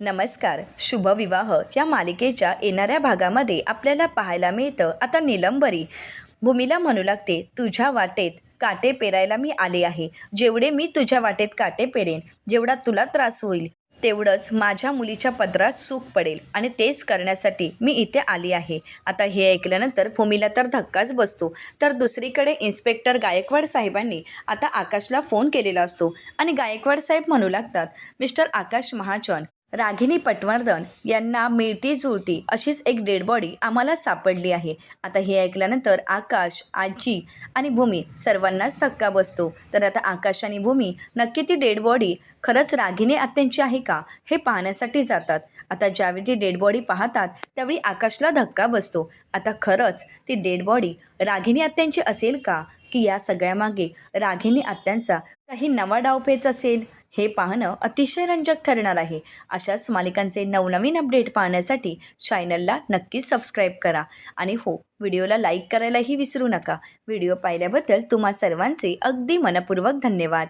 नमस्कार शुभविवाह. या मालिकेच्या येणाऱ्या भागामध्ये आपल्याला पाहायला मिळतं आता निलंबरी. भूमीला म्हणू लागते तुझ्या वाटेत काटे पेरायला मी आले आहे. जेवढे मी तुझ्या वाटेत काटे पेरेन जेवढा तुला त्रास होईल तेवढंच माझ्या मुलीच्या पदरात सुख पडेल आणि तेच करण्यासाठी मी इथे आली आहे. आता हे ऐकल्यानंतर भूमीला तर धक्काच बसतो. तर दुसरीकडे इन्स्पेक्टर गायकवाड साहेबांनी आता आकाशला फोन केलेला असतो आणि गायकवाड साहेब म्हणू लागतात मिस्टर आकाश महाजन रागिनी पटवर्धन यांना मिळती जुळती अशीच एक डेड बॉडी आम्हाला सापडली आहे. आता हे ऐकल्यानंतर आकाश आजी आणि भूमी सर्वांनाच धक्का बसतो. तर आता आकाश आणि भूमी नक्की ती डेड बॉडी खरंच रागिनी आत्यांची आहे का? हे पाहण्यासाठी जातात. आता ज्यावेळी ती डेड बॉडी पाहतात त्यावेळी आकाशला धक्का बसतो. आता खरंच ती डेड बॉडी रागिनी आत्यांची असेल का? की या सगळ्यामागे रागिनी आत्यांचा काही नवा डावपेच असेल? हे पाहणं अतिशय रंजक ठरणार आहे. अशाच मालिकांचे नवनवीन अपडेट पाहण्यासाठी चॅनलला नक्कीच सबस्क्राईब करा. आणि हो व्हिडिओला लाईक करायलाही विसरू नका. व्हिडिओ पाहिल्याबद्दल तुम्हा सर्वांचे अगदी मनपूर्वक धन्यवाद.